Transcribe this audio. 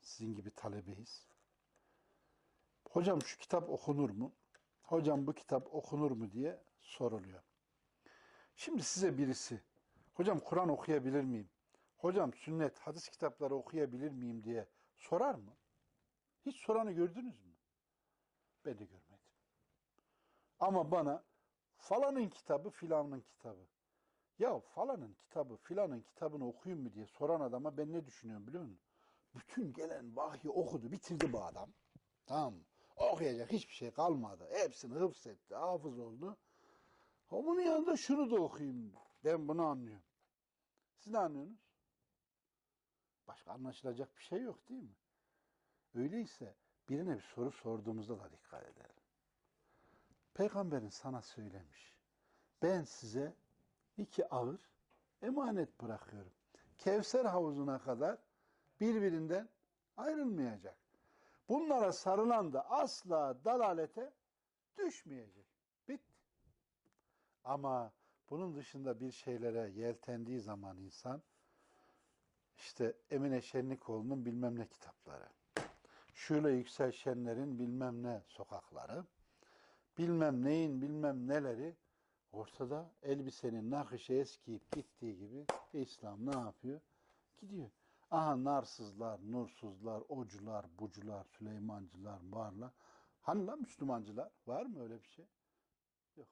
Sizin gibi talebeyiz. Hocam şu kitap okunur mu? Hocam bu kitap okunur mu diye soruluyor. Şimdi size birisi, hocam Kur'an okuyabilir miyim? Hocam sünnet, hadis kitapları okuyabilir miyim diye sorar mı? Hiç soranı gördünüz mü? Ben de görmedim. Ama bana falanın kitabı filanın kitabı. Ya falanın kitabı filanın kitabını okuyayım mı diye soran adama ben ne düşünüyorum biliyor musun? Bütün gelen vahyi okudu, bitirdi bu adam. Tamam? Okuyacak hiçbir şey kalmadı. Hepsini hıfzetti, hafız oldu. Bunun yanında şunu da okuyayım. Ben bunu anlıyorum. Siz ne anlıyorsunuz? Başka anlaşılacak bir şey yok değil mi? Öyleyse birine bir soru sorduğumuzda da dikkat edelim. Peygamberin sana söylemiş. Ben size iki ağır emanet bırakıyorum. Kevser havuzuna kadar birbirinden ayrılmayacak. Bunlara sarılan da asla dalalete düşmeyecek. Bitti. Ama bunun dışında bir şeylere yeltendiği zaman insan işte Emine Şenlikoğlu'nun bilmem ne kitapları, Şule Yüksel Şenler'in bilmem ne sokakları, bilmem neyin bilmem neleri ortada elbisenin nakışı eskiyip gittiği gibi İslam ne yapıyor? Gidiyor. Aha narsızlar, nursuzlar, ocular, bucular, Süleymancılar varla. Hani lan Müslümancılar? Var mı öyle bir şey? Yok.